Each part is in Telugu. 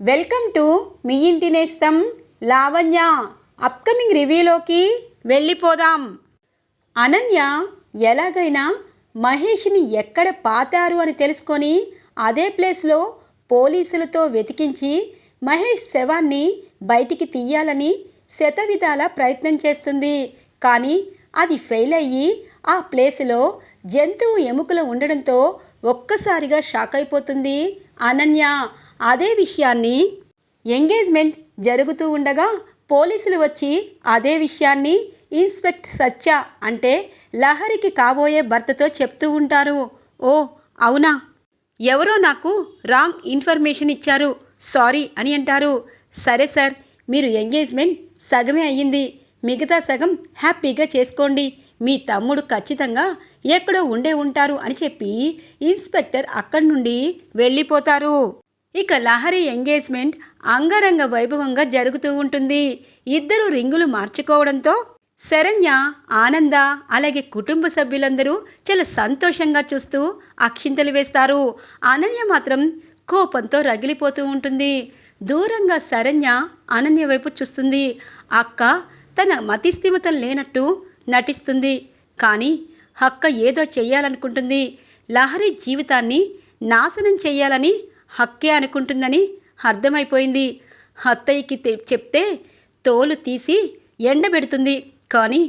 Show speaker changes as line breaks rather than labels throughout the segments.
వెల్కమ్ టు మీ ఇంటి నేస్తం లావణ్య. అప్కమింగ్ రివ్యూలోకి వెళ్ళిపోదాం. అనన్య ఎలాగైనా మహేష్ని ఎక్కడ పాతారు అని తెలుసుకొని అదే ప్లేస్లో పోలీసులతో వెతికించి మహేష్ శవాన్ని బయటికి తీయాలని శతవిధాల ప్రయత్నం చేస్తుంది. కానీ అది ఫెయిల్ అయ్యి ఆ ప్లేస్లో జంతువు ఎముకలు ఉండడంతో ఒక్కసారిగా షాక్ అయిపోతుంది అనన్య. అదే విషయాన్ని ఎంగేజ్మెంట్ జరుగుతూ ఉండగా పోలీసులు వచ్చి అదే విషయాన్ని ఇన్స్పెక్ట్ సత్య అంటే లహరికి కాబోయే భర్తతో చెప్తూ ఉంటారు. ఓ అవునా? ఎవరో నాకు రాంగ్ ఇన్ఫర్మేషన్ ఇచ్చారు. సారీ అని అంటారు. సరే సార్ మీరు ఎంగేజ్మెంట్ సగమే అయ్యింది. మిగతా సగం హ్యాపీగా చేసుకోండి. మీ తమ్ముడు ఖచ్చితంగా ఎక్కడో ఉండే ఉంటారు అని చెప్పి ఇన్స్పెక్టర్ అక్కడి నుండి వెళ్ళిపోతారు. ఇక లహరి ఎంగేజ్మెంట్ అంగరంగ వైభవంగా జరుగుతూ ఉంటుంది. ఇద్దరు రింగులు మార్చుకోవడంతో శరణ్య ఆనంద అలాగే కుటుంబ సభ్యులందరూ చాలా సంతోషంగా చూస్తూ అక్షింతలు వేస్తారు. అనన్య మాత్రం కోపంతో రగిలిపోతూ ఉంటుంది. దూరంగా శరణ్య అనన్య వైపు చూస్తుంది. అక్క తన మతిస్థిమతం లేనట్టు నటిస్తుంది. కానీ అక్క ఏదో చేయాలనుకుంటుంది లహరి జీవితాన్ని నాశనం చేయాలని హక్కే అనుకుంటుందని అర్థమైపోయింది. అత్తయ్యకి చెప్తే తోలు తీసి ఎండబెడుతుంది. కానీ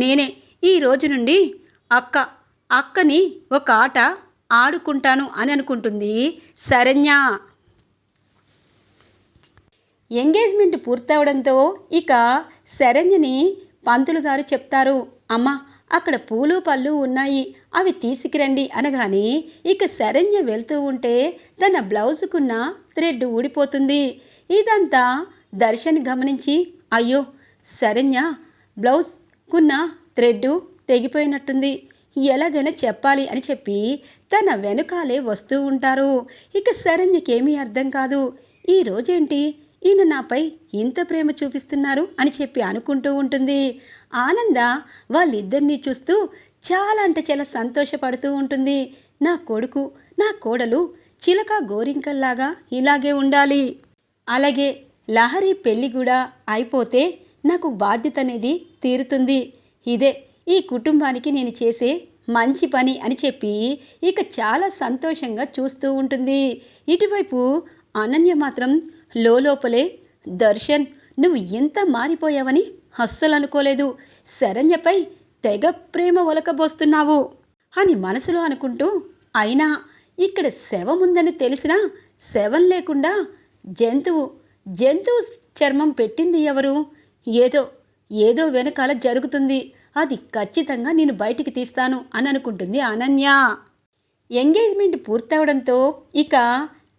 నేనే ఈ రోజు నుండి అక్క అక్కని ఒక ఆట ఆడుకుంటాను అని అనుకుంటుంది శరణ్య. ఎంగేజ్మెంట్ పూర్తవడంతో ఇక శరణ్యని పంతులు గారు చెప్తారు అమ్మ అక్కడ పూలు పళ్ళు ఉన్నాయి అవి తీసుకురండి అనగానే ఇక శరణ్య వెళ్తూ ఉంటే తన బ్లౌజుకున్న థ్రెడ్ ఊడిపోతుంది. ఇదంతా దర్శన్ గమనించి అయ్యో శరణ్య బ్లౌజ్కున్న థ్రెడ్ తెగిపోయినట్టుంది. ఎలాగైనా చెప్పాలి అని చెప్పి తన వెనుకాలే వస్తూ ఉంటారు. ఇక శరణ్యకేమీ అర్థం కాదు. ఈ రోజేంటి? ఈయన నాపై ఇంత ప్రేమ చూపిస్తున్నారు అని చెప్పి అనుకుంటూ ఉంటుంది. ఆనంద వాళ్ళిద్దరినీ చూస్తూ చాలా అంటే చాలా సంతోషపడుతూ ఉంటుంది. నా కొడుకు నా కోడలు చిలక గోరింకల్లాగా ఇలాగే ఉండాలి. అలాగే లహరి పెళ్ళి కూడా అయిపోతే నాకు బాధ్యత అనేది తీరుతుంది. ఇదే ఈ కుటుంబానికి నేను చేసే మంచి పని అని చెప్పి ఇక చాలా సంతోషంగా చూస్తూ ఉంటుంది. ఇటువైపు అనన్య మాత్రం లోపలే దర్శన్ నువ్వు ఎంత మారిపోయావని అస్సలు అనుకోలేదు. శరణ్యపై తెగ ప్రేమ ఒలకబోస్తున్నావు అని మనసులో అనుకుంటూ అయినా ఇక్కడ శవం ఉందని తెలిసినా శవం లేకుండా జంతువు జంతువు చర్మం పెట్టింది ఎవరు? ఏదో ఏదో వెనకాల జరుగుతుంది. అది ఖచ్చితంగా నేను బయటికి తీస్తాను అని అనుకుంటుంది అనన్య. ఎంగేజ్మెంట్ పూర్తవడంతో ఇక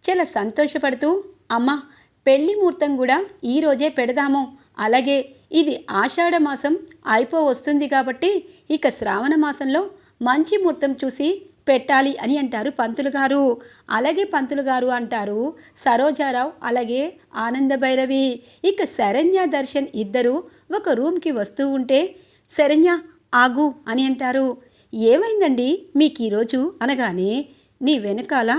చాలా సంతోషపడుతూ అమ్మ పెళ్ళి ముహూర్తం కూడా ఈ రోజే పెడదాము. అలాగే ఇది ఆషాఢ మాసం అయిపో వస్తుంది కాబట్టి ఇక శ్రావణ మాసంలో మంచి ముహూర్తం చూసి పెట్టాలి అని అంటారు పంతులు గారు. అలాగే పంతులు గారు అంటారు సరోజారావు అలాగే ఆనంద భైరవి. ఇక శరణ్య దర్శన్ ఇద్దరు ఒక రూమ్కి వస్తూ ఉంటే శరణ్య ఆగు అని అంటారు. ఏమైందండి మీకు ఈరోజు అనగానే నీ వెనకాల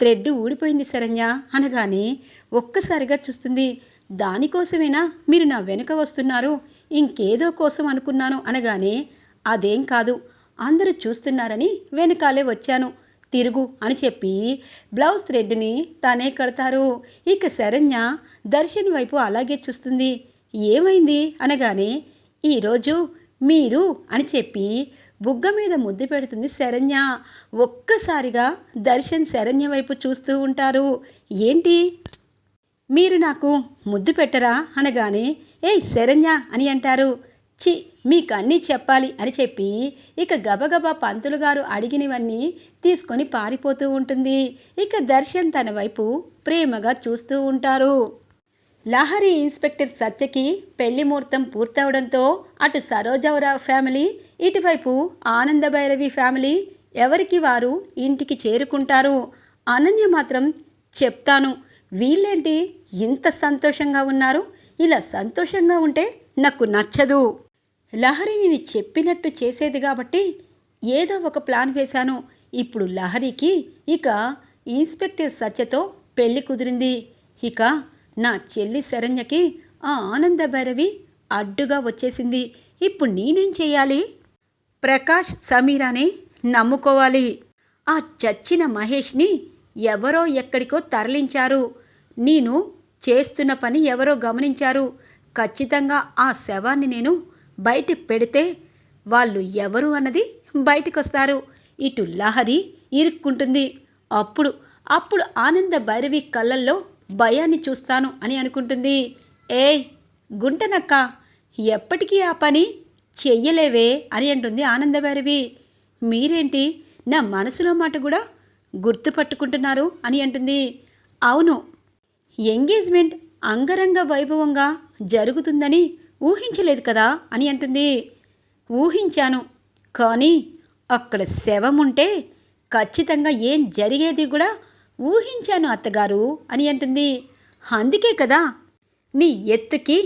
థ్రెడ్ ఊడిపోయింది శరణ్య. అనగానే ఒక్కసారిగా చూస్తుంది దానికోసమేనా మీరు నా వెనుక వస్తున్నారు? ఇంకేదో కోసం అనుకున్నాను అనగానే అదేం కాదు. అందరూ చూస్తున్నారని వెనకాలే వచ్చాను. తిరుగు అని చెప్పి బ్లౌజ్ థ్రెడ్ని తానే కడతారు. ఇక శరణ్య దర్శన్ వైపు అలాగే చూస్తుంది. ఏమైంది? అనగానే ఈరోజు మీరు అని చెప్పి బుగ్గ మీద ముద్దు పెడుతుంది శరణ్య. ఒక్కసారిగా దర్శన్ శరణ్య వైపు చూస్తూ ఉంటారు. ఏంటి? మీరు నాకు ముద్దు పెట్టరా? అనగానే ఏయ్ శరణ్య అని అంటారు. చి మీకు అన్నీ చెప్పాలి అని చెప్పి ఇక గబగబా పంతులు గారు అడిగినవన్నీ తీసుకొని పారిపోతూ ఉంటుంది. ఇక దర్శన్ తన వైపు ప్రేమగా చూస్తూ ఉంటారు. లహరి ఇన్స్పెక్టర్ సత్యకి పెళ్ళి ముహూర్తం పూర్తవడంతో అటు సరోజవరావు ఫ్యామిలీ ఇటువైపు ఆనందభైరవి ఫ్యామిలీ ఎవరికి వారు ఇంటికి చేరుకుంటారు? అనన్య మాత్రం చెప్తాను వీళ్ళేంటి? ఇంత సంతోషంగా ఉన్నారు? ఇలా సంతోషంగా ఉంటే నాకు నచ్చదు. లహరి నేను చెప్పినట్టు చేసేది కాబట్టి ఏదో ఒక ప్లాన్ వేశాను. ఇప్పుడు లహరికి ఇక ఇన్స్పెక్టర్ సత్యతో పెళ్ళి కుదిరింది. ఇక నా చెల్లి శరణ్యకి ఆ ఆనంద భైరవి అడ్డుగా వచ్చేసింది. ఇప్పుడు నేనేం చేయాలి? ప్రకాష్ సమీరాని నమ్ముకోవాలి. ఆ చచ్చిన మహేష్ని ఎవరో ఎక్కడికో తరలించారు. నేను చేస్తున్న పని ఎవరో గమనించారు. ఖచ్చితంగా ఆ శవాన్ని నేను బయట పెడితే వాళ్ళు ఎవరు అన్నది బయటకొస్తారు. ఇటు లహరి ఇరుక్కుంటుంది. అప్పుడు అప్పుడు ఆనంద భైరవి కళ్ళల్లో భయాన్ని చూస్తాను అని అనుకుంటుంది. ఏయ్ గుంటనక్క ఎప్పటికీ ఆ పని చెయ్యలేవే అని అంటుంది ఆనంద భైరవి. మీరేంటి? నా మనసులో మాట కూడా గుర్తుపట్టుకుంటున్నారు అని అంటుంది. అవును ఎంగేజ్మెంట్ అంగరంగ వైభవంగా జరుగుతుందని ఊహించలేదు కదా అని అంటుంది. ఊహించాను కానీ అక్కడ శవం ఉంటే ఖచ్చితంగా ఏం జరిగేది కూడా ఊహించాను అత్తగారు అని అంటుంది. అందుకే కదా నీ ఎత్తుకి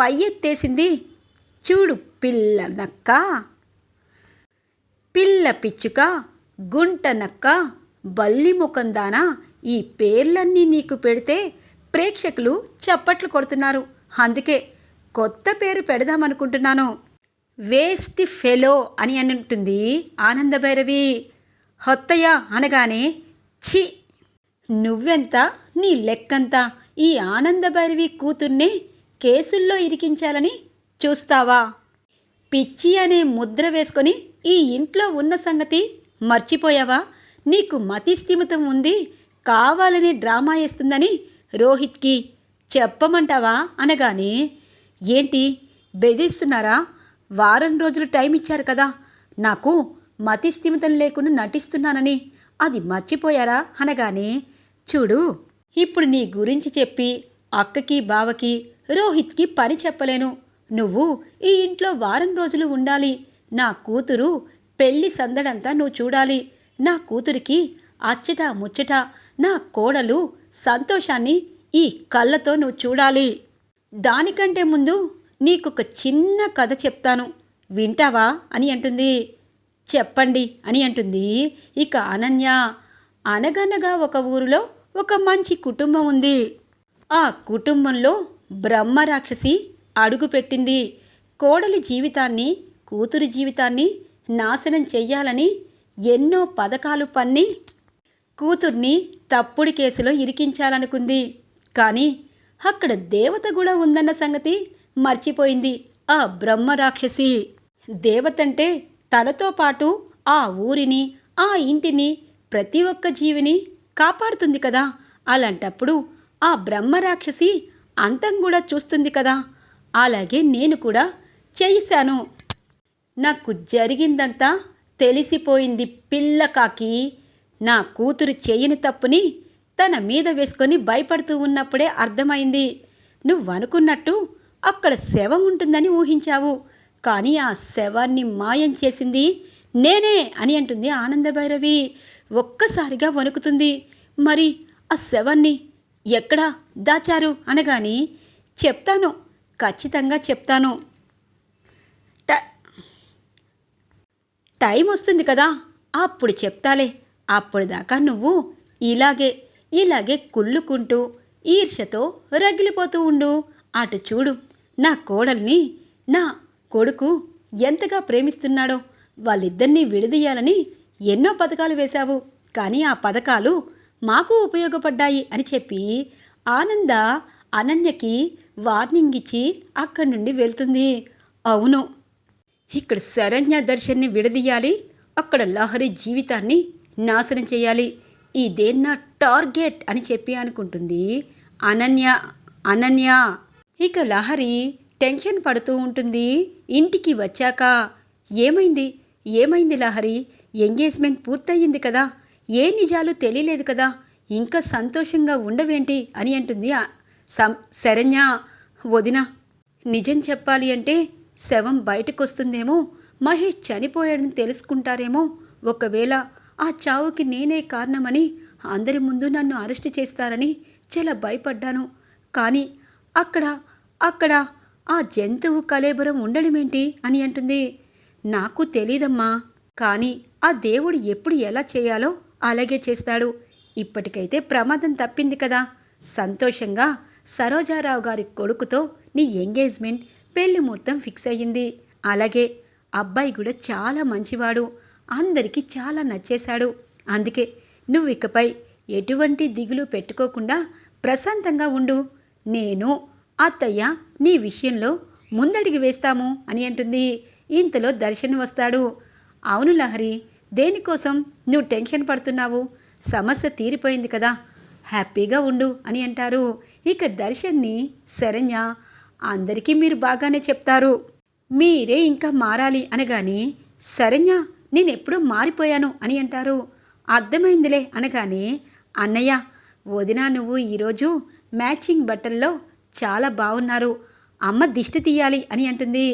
పై ఎత్తేసింది. చూడు పిల్ల నక్క పిల్ల పిచ్చుక గుంట నక్క బల్లి ముఖం దానా ఈ పేర్లన్నీ నీకు పెడితే ప్రేక్షకులు చప్పట్లు కొడుతున్నారు. అందుకే కొత్త పేరు పెడదామనుకుంటున్నాను. వేస్ట్ ఫెలో అని అంటుంది ఆనందభైరవి. హొత్తయ్య అనగానే ఛీ! నువ్వెంత? నీ లెక్కంత? ఈ ఆనందభైరవి కూతుర్నే కేసుల్లో ఇరికించాలని చూస్తావా? పిచ్చి అనే ముద్ర వేసుకొని ఈ ఇంట్లో ఉన్న సంగతి మర్చిపోయావా? నీకు మతిస్థిమితం ఉంది కావాలని డ్రామా వేస్తుందని రోహిత్కి చెప్పమంటావా అనగానే ఏంటి బెదిరిస్తున్నారా? వారం రోజులు టైం ఇచ్చారు కదా నాకు మతి స్థిమితం లేకుండా నటిస్తున్నానని. అది మర్చిపోయారా? అనగానే చూడు ఇప్పుడు నీ గురించి చెప్పి అక్కకి బావకి రోహిత్కి పని చెప్పలేను. నువ్వు ఈ ఇంట్లో వారం రోజులు ఉండాలి. నా కూతురు పెళ్ళి సందడంతా నువ్వు చూడాలి. నా కూతురికి అచ్చట ముచ్చట నా కోడలు సంతోషాన్ని ఈ కళ్ళతో నువ్వు చూడాలి. దానికంటే ముందు నీకొక చిన్న కథ చెప్తాను. వింటావా? అని అంటుంది. చెప్పండి అని అంటుంది. ఇక అనన్య. అనగనగా ఒక ఊరిలో ఒక మంచి కుటుంబం ఉంది. ఆ కుటుంబంలో బ్రహ్మరాక్షసి అడుగుపెట్టింది కోడలి జీవితాన్ని కూతురి జీవితాన్ని నాశనం చెయ్యాలని ఎన్నో పథకాలు పన్ని కూతుర్ని తప్పుడు కేసులో ఇరికించాలనుకుంది. కానీ అక్కడ దేవత కూడా ఉందన్న సంగతి మర్చిపోయింది ఆ బ్రహ్మరాక్షసి దేవతంటే తనతో పాటు ఆ ఊరిని ఆ ఇంటిని ప్రతి ఒక్క జీవిని కాపాడుతుంది కదా. అలాంటప్పుడు ఆ బ్రహ్మరాక్షసి అంతం కూడా చూస్తుంది కదా. అలాగే నేను కూడా చేశాను నాకు జరిగిందంతా తెలిసిపోయింది పిల్లకాకి నా కూతురు చేయని తప్పుని తన మీద వేసుకొని భయపడుతూ ఉన్నప్పుడే అర్థమైంది. నువ్వనుకున్నట్టు అక్కడ శవం ఉంటుందని ఊహించావు. కానీ ఆ శవాన్ని మాయం చేసింది నేనే అని అంటుంది ఆనందభైరవి. ఒక్కసారిగా వణుకుతుంది. మరి ఆ శవాన్ని ఎక్కడా దాచారు అనగాని చెప్తాను ఖచ్చితంగా చెప్తాను. ట- టైం వస్తుంది కదా అప్పుడు చెప్తాలే. అప్పటిదాకా నువ్వు ఇలాగే ఇలాగే కుళ్ళుకుంటూ ఈర్షతో రగిలిపోతూ ఉండు. అటు చూడు నా కోడల్ని నా కొడుకు ఎంతగా ప్రేమిస్తున్నాడో. వాళ్ళిద్దరినీ విడదీయాలని ఎన్నో పథకాలు వేశావు. కానీ ఆ పథకాలు మాకు ఉపయోగపడ్డాయి అని చెప్పి ఆనంద అనన్యకి వార్నింగ్ ఇచ్చి అక్కడి నుండి వెళ్తుంది. అవును ఇక్కడ శరణ్య దర్శన్ని విడదీయాలి. అక్కడ లహరి జీవితాన్ని నాశనం చేయాలి. ఇదే నా టార్గెట్ అని చెప్పి అనుకుంటుంది అనన్య అనన్య. ఇక లహరి టెన్షన్ పడుతూ ఉంటుంది. ఇంటికి వచ్చాక ఏమైంది? ఏమైంది లహరి? ఎంగేజ్మెంట్ పూర్తయింది కదా. ఏ నిజాలు తెలియలేదు కదా. ఇంకా సంతోషంగా ఉండవేంటి అని అంటుంది సం శరణ్య. వదిన నిజం చెప్పాలి అంటే శవం బయటకొస్తుందేమో? మహేష్ చనిపోయాడని తెలుసుకుంటారేమో? ఒకవేళ ఆ చావుకి నేనే కారణమని అందరి ముందు నన్ను అరెస్ట్ చేస్తారని చాలా భయపడ్డాను. కానీ అక్కడ అక్కడ ఆ జంతువు కలేబరం ఉండడమేంటి అని అంటుంది. నాకు తెలీదమ్మా. కానీ ఆ దేవుడు ఎప్పుడు ఎలా చేయాలో అలాగే చేస్తాడు. ఇప్పటికైతే ప్రమాదం తప్పింది కదా. సంతోషంగా సరోజారావు గారి కొడుకుతో నీ ఎంగేజ్మెంట్ పెళ్ళి మొత్తం ఫిక్స్ అయ్యింది. అలాగే అబ్బాయి కూడా చాలా మంచివాడు. అందరికీ చాలా నచ్చేశాడు. అందుకే నువ్వు ఇకపై ఎటువంటి దిగులు పెట్టుకోకుండా ప్రశాంతంగా ఉండు. నేను అత్తయ్య నీ విషయంలో ముందడిగి వేస్తాము అని అంటుంది. ఇంతలో దర్శన్ వస్తాడు. అవును లహరి దేనికోసం నువ్వు టెన్షన్ పడుతున్నావు? సమస్య తీరిపోయింది కదా. హ్యాపీగా ఉండు అని అంటారు. ఇక దర్శన్ని శరణ్య అందరికీ మీరు బాగానే చెప్తారు. మీరే ఇంకా మారాలి అనగానే శరణ్య నేను ఎప్పుడో మారిపోయాను అని అంటారు. అర్థమైందిలే అనగానే అన్నయ్య వదిన నువ్వు ఈరోజు మ్యాచింగ్ బట్టల్లో చాలా బాగున్నారు అమ్మ దిష్టి తీయాలి అని అంటుంది.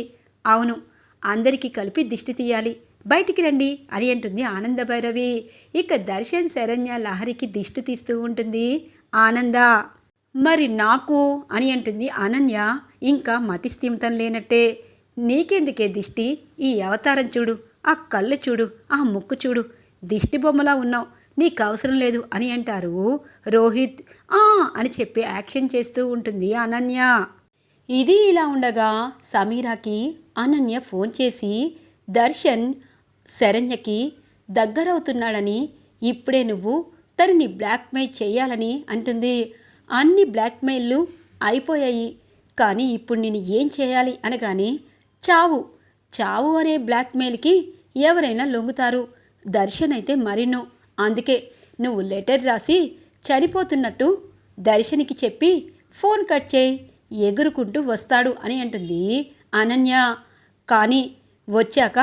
అవును అందరికీ కలిపి దిష్టి తీయాలి. బయటికి రండి అని అంటుంది ఆనంద భైరవి ఇక దర్శన్ శరణ్య లహరికి దిష్టి తీస్తూ ఉంటుంది ఆనంద. మరి నాకు అని అంటుంది అనన్య. ఇంకా మతిస్థిమితం లేనట్టే. నీకెందుకే దిష్టి? ఈ అవతారం చూడు. ఆ కళ్ళు చూడు ఆ ముక్కు చూడు. దిష్టి బొమ్మలా ఉన్నావు. నీకు అవసరం లేదు అని అంటారు రోహిత్. ఆ అని చెప్పి యాక్షన్ చేస్తూ ఉంటుంది అనన్య. ఇది ఇలా ఉండగా సమీరాకి అనన్య ఫోన్ చేసి దర్శన్ శరణ్యకి దగ్గరవుతున్నాడని ఇప్పుడే నువ్వు తనని బ్లాక్మెయిల్ చేయాలని అంటుంది. అన్ని బ్లాక్మెయిల్లు అయిపోయాయి. కానీ ఇప్పుడు నేను ఏం చేయాలి అనగానే చావు. చావు అనే బ్లాక్మెయిల్కి ఎవరైనా లొంగుతారు. దర్శన్ అయితే మరిన్నో. అందుకే నువ్వు లెటర్ రాసి చనిపోతున్నట్టు దర్శనికి చెప్పి ఫోన్ కట్ చేయి. ఎగురుకుంటూ వస్తాడు అని అంటుంది అనన్య. కానీ వచ్చాక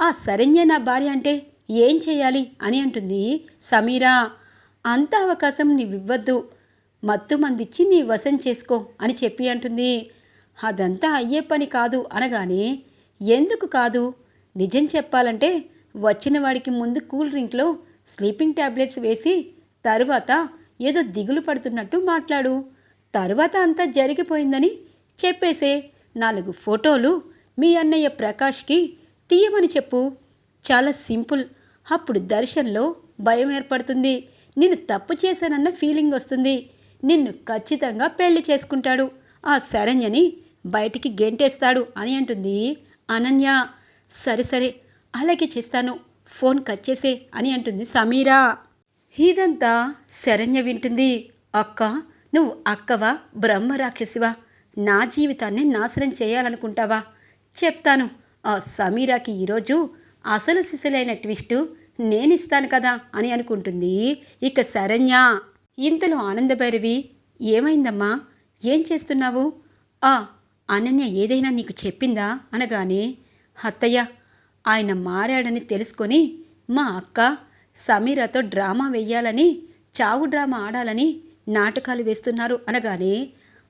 ఆ శరణ్య నా భార్య అంటే ఏం చేయాలి అని అంటుంది సమీరా. అంత అవకాశం నీవివ్వద్దు. మత్తు మందిచ్చి నీ వశం చేసుకో అని చెప్పి అంటుంది. అదంతా అయ్యే పని కాదు అనగానే ఎందుకు కాదు? నిజం చెప్పాలంటే వచ్చిన వాడికి ముందు కూల్ డ్రింక్లో స్లీపింగ్ ట్యాబ్లెట్స్ వేసి తరువాత ఏదో దిగులు పడుతున్నట్టు మాట్లాడు. తరువాత అంతా జరిగిపోయిందని చెప్పేసే నాలుగు ఫోటోలు మీ అన్నయ్య ప్రకాష్కి తీయమని చెప్పు. చాలా సింపుల్. అప్పుడు దర్శన్లో భయం ఏర్పడుతుంది. నేను తప్పు చేశానన్న ఫీలింగ్ వస్తుంది. నిన్ను ఖచ్చితంగా పెళ్ళి చేసుకుంటాడు. ఆ శరణ్యని బయటికి గెంటేస్తాడు అని అంటుంది. అనన్య సరే సరే అలాగే చేస్తాను. ఫోన్ కట్ చేసే అని అంటుంది సమీరా. ఇదంతా శరణ్య వింటుంది. అక్క నువ్వు అక్కవా బ్రహ్మ రాక్షసివా నా జీవితాన్ని నాశనం చేయాలనుకుంటావా? చెప్తాను. ఆ సమీరాకి ఈరోజు అసలు సిసలైన ట్విస్టు నేనిస్తాను కదా అని అనుకుంటుంది ఇక శరణ్య. ఇంతలో ఆనందభైరవి ఏమైందమ్మా? ఏం చేస్తున్నావు? ఆ అనన్య ఏదైనా నీకు చెప్పిందా? అనగానే అత్తయ్య ఆయన మారాడని తెలుసుకొని మా అక్క సమీరతో డ్రామా వెయ్యాలని చావు డ్రామా ఆడాలని నాటకాలు వేస్తున్నారు. అనగానే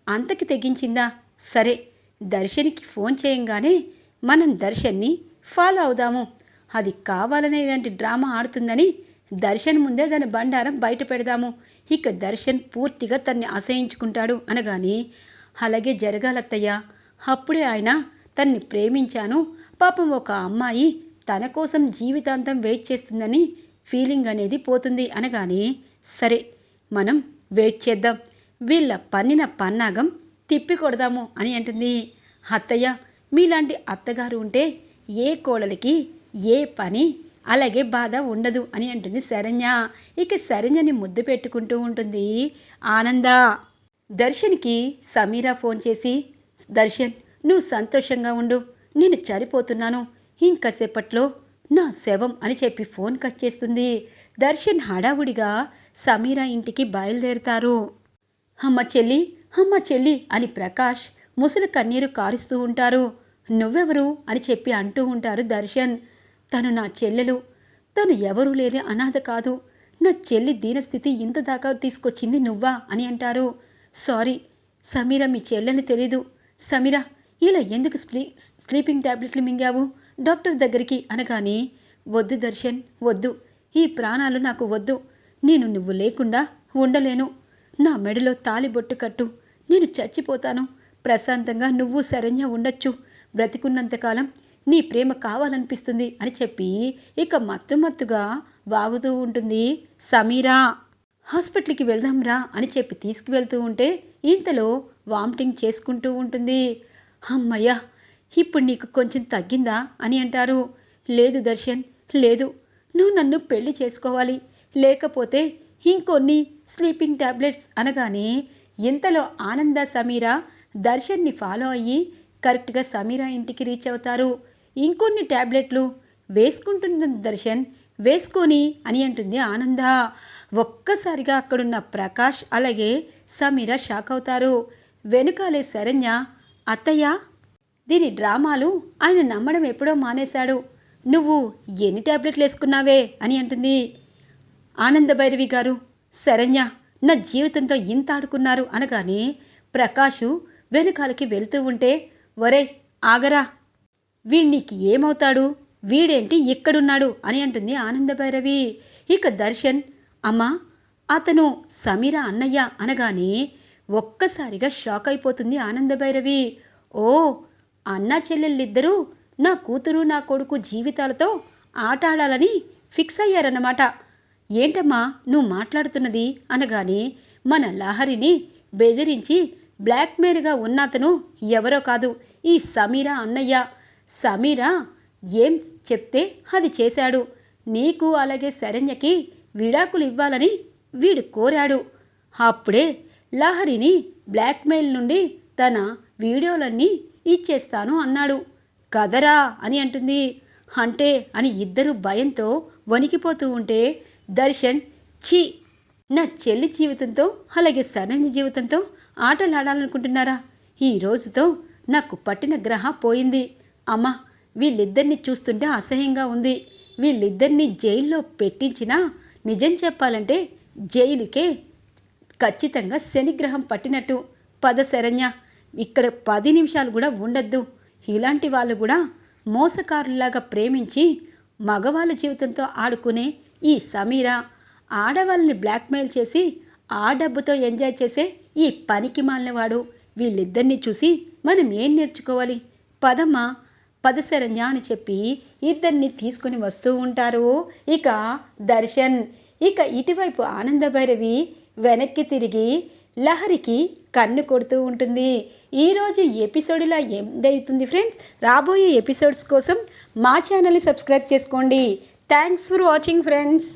అంతకి తెగించిందా? సరే దర్శనికి ఫోన్ చేయంగానే మనం దర్శన్ని ఫాలో అవుదాము. అది కావాలనే ఇలాంటి డ్రామా ఆడుతుందని దర్శన్ ముందే దాని బండారం బయట పెడదాము. ఇక దర్శన్ పూర్తిగా తన్ని అసహించుకుంటాడు. అనగానే అలాగే జరగాలత్తయ్య. అప్పుడే ఆయన తన్ని ప్రేమించాను. పాపం ఒక అమ్మాయి తన కోసం జీవితాంతం వెయిట్ చేస్తుందని ఫీలింగ్ అనేది పోతుంది అనగానే సరే మనం వెయిట్ చేద్దాం. వీళ్ళ పన్నిన పన్నాగం తిప్పి కొడదాము అని అంటుంది. అత్తయ్య మీలాంటి అత్తగారు ఉంటే ఏ కోడలికి ఏ పని అలాగే బాధ ఉండదు అని అంటుంది శరణ్య. ఇక శరణ్యని ముద్దు పెట్టుకుంటూ ఉంటుంది ఆనంద. దర్శన్కి సమీరా ఫోన్ చేసి దర్శన్ నువ్వు సంతోషంగా ఉండు. నేను చనిపోతున్నాను. ఇంకసేపట్లో నా శవం అని చెప్పి ఫోన్ కట్ చేస్తుంది. దర్శన్ హడావుడిగా సమీరా ఇంటికి బయలుదేరుతారు. అమ్మ చెల్లి అమ్మ చెల్లి అని ప్రకాష్ ముసలి కన్నీరు కారుస్తూ ఉంటారు. నువ్వెవరు? అని చెప్పి అంటూ ఉంటారు దర్శన్. తను నా చెల్లెలు. తను ఎవరూ లేని అనాథ కాదు. నా చెల్లి దీనస్థితి ఇంత దాకా తీసుకొచ్చింది నువ్వా? అని అంటారు. సారీ సమీర మీ చెల్లెని తెలీదు. సమీర ఇలా ఎందుకు స్లీ స్లీపింగ్ ట్యాబ్లెట్లు మింగావు? డాక్టర్ దగ్గరికి అనగానే వద్దు దర్శన్ వద్దు. ఈ ప్రాణాలు నాకు వద్దు. నేను నువ్వు లేకుండా ఉండలేను. నా మెడలో తాలిబొట్టు కట్టు. నేను చచ్చిపోతాను. ప్రశాంతంగా నువ్వు శరణ్య ఉండొచ్చు. బ్రతికున్నంతకాలం నీ ప్రేమ కావాలనిపిస్తుంది అని చెప్పి ఇక మత్తు మత్తుగా వాగుతూ ఉంటుంది సమీరా. హాస్పిటల్కి వెళ్దాంరా అని చెప్పి తీసుకువెళ్తూ ఉంటే ఇంతలో వామిటింగ్ చేసుకుంటూ ఉంటుంది. అమ్మయ్యా ఇప్పుడు నీకు కొంచెం తగ్గిందా అని అంటారు. లేదు దర్శన్ లేదు. నువ్వు నన్ను పెళ్ళి చేసుకోవాలి. లేకపోతే ఇంకొన్ని స్లీపింగ్ టాబ్లెట్స్ అనగానే ఇంతలో ఆనంద సమీర దర్శన్ని ఫాలో అయ్యి కరెక్ట్గా సమీర ఇంటికి రీచ్ అవుతారు. ఇంకొన్ని టాబ్లెట్లు వేసుకుంటుంది దర్శన్ వేసుకొని అని అంటుంది ఆనంద. ఒక్కసారిగా అక్కడున్న ప్రకాష్ అలాగే సమీర షాక్ అవుతారు. వెనుకాలే శరణ్య అత్తయ్య దీని డ్రామాలు ఆయన నమ్మడం ఎప్పుడో మానేశాడు. నువ్వు ఎన్ని టాబ్లెట్లు వేసుకున్నావే అని అంటుంది ఆనందభైరవి గారు. శరణ్య నా జీవితంతో ఇంత ఆడుకున్నారు అనగానే ప్రకాషు వెనుకాలకి వెళ్తూ ఉంటే ఒరే ఆగరా. వీణ్ణికి ఏమవుతాడు? వీడేంటి ఇక్కడున్నాడు అని అంటుంది ఆనందభైరవి. ఇక దర్శన్ అమ్మా అతను సమీర అన్నయ్య అనగానే ఒక్కసారిగా షాక్ అయిపోతుంది ఆనందభైరవి. ఓ అన్న చెల్లెళ్ళిద్దరూ నా కూతురు నా కొడుకు జీవితాలతో ఆట ఆడాలని ఫిక్స్ అయ్యారన్నమాట. ఏంటమ్మా నువ్వు మాట్లాడుతున్నది? అనగానే మన లహరిని బెదిరించి బ్లాక్మెయిల్గా ఉన్నతను ఎవరో కాదు ఈ సమీరా అన్నయ్య. సమీరా ఏం చెప్తే అది చేశాడు. నీకు అలాగే శరణ్యకి విడాకులు ఇవ్వాలని వీడు కోరాడు. అప్పుడే లహరిని బ్లాక్మెయిల్ నుండి తన వీడియోలన్నీ ఇచ్చేస్తాను అన్నాడు. కదరా అని అంటుంది. అంటే అని ఇద్దరు భయంతో వణికిపోతూ ఉంటే దర్శన్ ఛీ! నా చెల్లి జీవితంతో అలాగే సరైన జీవితంతో ఆటలాడాలనుకుంటున్నారా? ఈ రోజుతో నాకు పట్టిన గ్రహ పోయింది. అమ్మా వీళ్ళిద్దరిని చూస్తుంటే అసహ్యంగా ఉంది. వీళ్ళిద్దరిని జైల్లో పెట్టించినా నిజం చెప్పాలంటే జైలుకే ఖచ్చితంగా శనిగ్రహం పట్టినట్టు. పద శరణ్య ఇక్కడ పది నిమిషాలు కూడా ఉండద్దు. ఇలాంటి వాళ్ళు కూడా మోసకారులాగా ప్రేమించి మగవాళ్ళ జీవితంతో ఆడుకునే ఈ సమీర. ఆడవాళ్ళని బ్లాక్మెయిల్ చేసి ఆ డబ్బుతో ఎంజాయ్ చేసే ఈ పనికి మాలినవాడు వీళ్ళిద్దరినీ చూసి మనం ఏం నేర్చుకోవాలి? పదమ్మా పదశరణ్య అని చెప్పి ఇద్దరిని తీసుకుని వస్తూ ఉంటారు. ఇక దర్శన్ ఇక ఇటువైపు ఆనందభైరవి వెనక్కి తిరిగి లహరికి కన్ను కొడుతూ ఉంటుంది. ఈరోజు ఎపిసోడ్లా ఇలా ఫ్రెండ్స్? రాబోయే ఎపిసోడ్స్ కోసం మా ఛానల్ని సబ్స్క్రైబ్ చేసుకోండి. Thanks for watching friends.